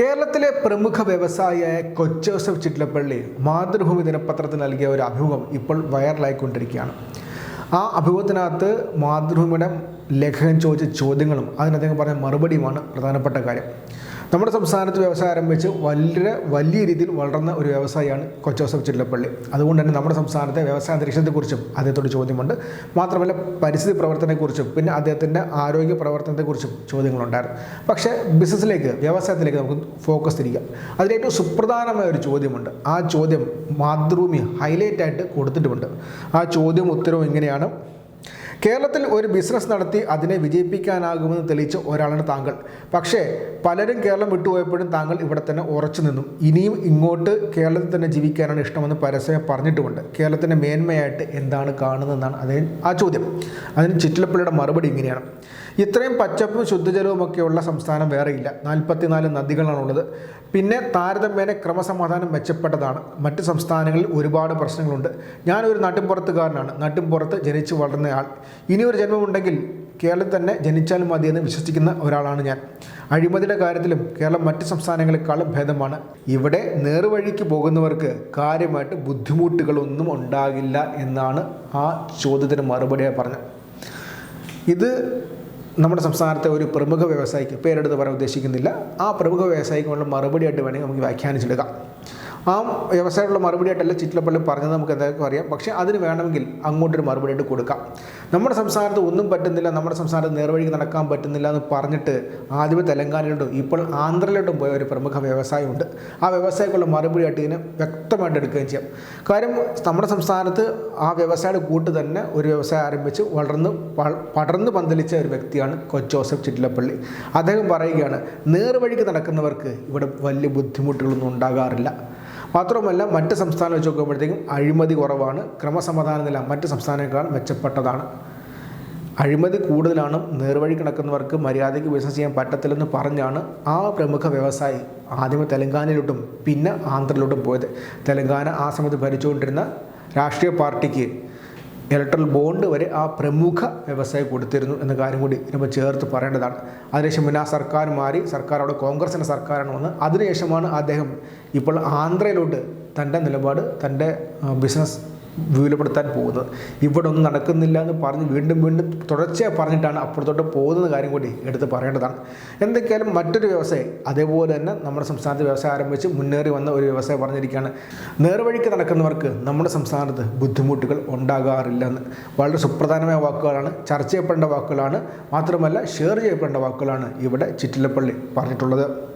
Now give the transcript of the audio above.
കേരളത്തിലെ പ്രമുഖ വ്യവസായിയായ കൊച്ചോസഫ് ചിറ്റിലപ്പള്ളി മാതൃഭൂമി ദിനപത്രത്തിന് നൽകിയ ഒരു അഭിമുഖം ഇപ്പോൾ വൈറലായിക്കൊണ്ടിരിക്കുകയാണ് ആ അഭിമുഖത്തിനകത്ത് മാതൃഭൂമിയുടെ ലേഖകൻ ചോദിച്ച ചോദ്യങ്ങളും അതിന് അദ്ദേഹം പറഞ്ഞ മറുപടിയുമാണ് പ്രധാനപ്പെട്ട കാര്യം. നമ്മുടെ സംസ്ഥാനത്ത് വ്യവസായം ആരംഭിച്ച് വളരെ വലിയ രീതിയിൽ വളർന്ന ഒരു വ്യവസായമാണ് കൊച്ചോസഫ് ചില്ലപ്പള്ളി അതുകൊണ്ട് തന്നെ നമ്മുടെ സംസ്ഥാനത്തെ വ്യവസായ അന്തരീക്ഷത്തെക്കുറിച്ചും അദ്ദേഹത്തോട് ചോദ്യമുണ്ട്. മാത്രമല്ല പരിസ്ഥിതി പ്രവർത്തനത്തെക്കുറിച്ചും പിന്നെ അദ്ദേഹത്തിന്റെ ആരോഗ്യ പ്രവർത്തനത്തെക്കുറിച്ചും ചോദ്യങ്ങളുണ്ടായിരുന്നു. പക്ഷേ ബിസിനസ്സിലേക്ക് വ്യവസായത്തിലേക്ക് നമുക്ക് ഫോക്കസ് തിരിക്കാം. അതിലേറ്റവും സുപ്രധാനമായ ഒരു ചോദ്യമുണ്ട്. ആ ചോദ്യം മാതൃഭൂമി ഹൈലൈറ്റ് ആയിട്ട് കൊടുത്തിട്ടുമുണ്ട്. ആ ചോദ്യം ഉത്തരവും ഇങ്ങനെയാണ്. കേരളത്തിൽ ഒരു ബിസിനസ് നടത്തി അതിനെ വിജയിപ്പിക്കാനാകുമെന്ന് തെളിയിച്ച ഒരാളാണ് താങ്കൾ. പക്ഷേ പലരും കേരളം വിട്ടുപോയപ്പോഴും താങ്കൾ ഇവിടെ തന്നെ ഉറച്ചു നിന്നും. ഇനിയും ഇങ്ങോട്ട് കേരളത്തിൽ തന്നെ ജീവിക്കാനാണ് ഇഷ്ടമെന്ന് പരസ്യം പറഞ്ഞിട്ടുമുണ്ട്. കേരളത്തിന്റെ മേന്മയായിട്ട് എന്താണ് കാണുന്നതെന്നാണ് അദ്ദേഹം ആ ചോദ്യം. അതിന് ചിറ്റിലപ്പള്ളിയുടെ മറുപടി ഇങ്ങനെയാണ്. ഇത്രയും പച്ചപ്പും ശുദ്ധജലവും ഒക്കെയുള്ള സംസ്ഥാനം വേറെയില്ല. നാൽപ്പത്തിനാല് നദികളാണുള്ളത്. പിന്നെ താരതമ്യേന ക്രമസമാധാനം മെച്ചപ്പെട്ടതാണ്. മറ്റ് സംസ്ഥാനങ്ങളിൽ ഒരുപാട് പ്രശ്നങ്ങളുണ്ട്. ഞാനൊരു നാട്ടിൻപുറത്തുകാരനാണ്. നാട്ടിൻപുറത്ത് ജനിച്ചു വളർന്നയാൾ. ഇനിയൊരു ജന്മമുണ്ടെങ്കിൽ കേരളത്തിൽ തന്നെ ജനിച്ചാൽ എന്ന് വിശ്വസിക്കുന്ന ഒരാളാണ് ഞാൻ. അഴിമതിയുടെ കാര്യത്തിലും കേരളം മറ്റ് സംസ്ഥാനങ്ങളെക്കാളും ഭേദമാണ്. ഇവിടെ നേർവഴിക്ക് പോകുന്നവർക്ക് കാര്യമായിട്ട് ബുദ്ധിമുട്ടുകളൊന്നും ഉണ്ടാകില്ല എന്നാണ് ആ ചോദ്യത്തിന് മറുപടിയായി പറഞ്ഞത്. ഇത് നമ്മുടെ സംസ്ഥാനത്തെ ഒരു പ്രമുഖ വ്യവസായിക്ക് പേരെടുത്ത് പറയാൻ ഉദ്ദേശിക്കുന്നില്ല. ആ പ്രമുഖ വ്യവസായിക്കുള്ള മറുപടിയായിട്ട് വേണമെങ്കിൽ നമുക്ക് വ്യാഖ്യാനിച്ചെടുക്കാം. ആ വ്യവസായമുള്ള മറുപടിയായിട്ടല്ല ചിറ്റിലപ്പള്ളി പറഞ്ഞത് നമുക്ക് എന്തായാലും അറിയാം. പക്ഷേ അതിന് വേണമെങ്കിൽ അങ്ങോട്ടൊരു മറുപടിയായിട്ട് കൊടുക്കാം. നമ്മുടെ സംസ്ഥാനത്ത് ഒന്നും പറ്റുന്നില്ല നമ്മുടെ സംസ്ഥാനത്ത് നേർവഴിക്ക് നടക്കാൻ പറ്റുന്നില്ല എന്ന് പറഞ്ഞിട്ട് ആദ്യമേ തെലങ്കാനയിലോട്ടും ഇപ്പോൾ ആന്ധ്രയിലോട്ടും പോയ ഒരു പ്രമുഖ വ്യവസായമുണ്ട് ആ വ്യവസായക്കുള്ള മറുപടിയായിട്ട് ഇതിനെ വ്യക്തമായിട്ട് എടുക്കുകയും ചെയ്യാം. കാര്യം നമ്മുടെ സംസ്ഥാനത്ത് ആ വ്യവസായയുടെ കൂട്ട് തന്നെ ഒരു വ്യവസായം ആരംഭിച്ച് വളർന്ന് പടർന്ന് പന്തലിച്ച ഒരു വ്യക്തിയാണ് കൊച്ചോസഫ് ചിറ്റിലപ്പള്ളി. അദ്ദേഹം പറയുകയാണ് നേർവഴിക്ക് നടക്കുന്നവർക്ക് ഇവിടെ വലിയ ബുദ്ധിമുട്ടുകളൊന്നും ഉണ്ടാകാറില്ല. മാത്രമല്ല മറ്റ് സംസ്ഥാനം വെച്ച് നോക്കുമ്പോഴത്തേക്കും അഴിമതി കുറവാണ്. ക്രമസമാധാന നില മറ്റ് സംസ്ഥാനങ്ങളെക്കാൾ മെച്ചപ്പെട്ടതാണ്. അഴിമതി കൂടുതലാണ്. നേർവഴി കിടക്കുന്നവർക്ക് മര്യാദയ്ക്ക് ബിസിനസ് ചെയ്യാൻ പറ്റത്തില്ലെന്ന് പറഞ്ഞാണ് ആ പ്രമുഖ വ്യവസായി ആദ്യമേ തെലങ്കാനയിലോട്ടും പിന്നെ ആന്ധ്രയിലോട്ടും പോയത്. തെലങ്കാന ആ സമയത്ത് ഭരിച്ചുകൊണ്ടിരുന്ന രാഷ്ട്രീയ പാർട്ടിക്ക് ഇലക്ട്രൽ ബോണ്ട് വരെ ആ പ്രമുഖ വ്യവസായി കൊടുത്തിരുന്നു എന്ന കാര്യം കൂടി നമ്മൾ ചേർത്ത് പറയേണ്ടതാണ്. അതിനുശേഷം പിന്നെ ആ സർക്കാർ മാറി സർക്കാർ അവിടെ കോൺഗ്രസിന്റെ സർക്കാരാണ് വന്ന് അതിനുശേഷമാണ് അദ്ദേഹം ഇപ്പോൾ ആന്ധ്രയിലോട്ട് തന്റെ നിലപാട് തന്റെ ബിസിനസ് വിപുലപ്പെടുത്താൻ പോകുന്നത്. ഇവിടെ ഒന്നും നടക്കുന്നില്ല എന്ന് പറഞ്ഞ് വീണ്ടും വീണ്ടും തുടർച്ചയായി പറഞ്ഞിട്ടാണ് അപ്പുറത്തോട്ട് പോകുന്ന കാര്യം കൂടി എടുത്ത് പറയേണ്ടതാണ്. എന്തൊക്കെയാലും മറ്റൊരു വ്യവസായം അതേപോലെ തന്നെ നമ്മുടെ സംസ്ഥാനത്ത് വ്യവസായം ആരംഭിച്ച് മുന്നേറി വന്ന ഒരു വ്യവസായം പറഞ്ഞിരിക്കുകയാണ്. നേർവഴിക്ക് നടക്കുന്നവർക്ക് നമ്മുടെ സംസ്ഥാനത്ത് ബുദ്ധിമുട്ടുകൾ ഉണ്ടാകാറില്ലെന്ന്. വളരെ സുപ്രധാനമായ വാക്കുകളാണ് ചർച്ച ചെയ്യപ്പെടേണ്ട വാക്കുകളാണ്. മാത്രമല്ല ഷെയർ ചെയ്യപ്പെടേണ്ട വാക്കുകളാണ് ഇവിടെ ചിറ്റിലപ്പള്ളി പറഞ്ഞിട്ടുള്ളത്.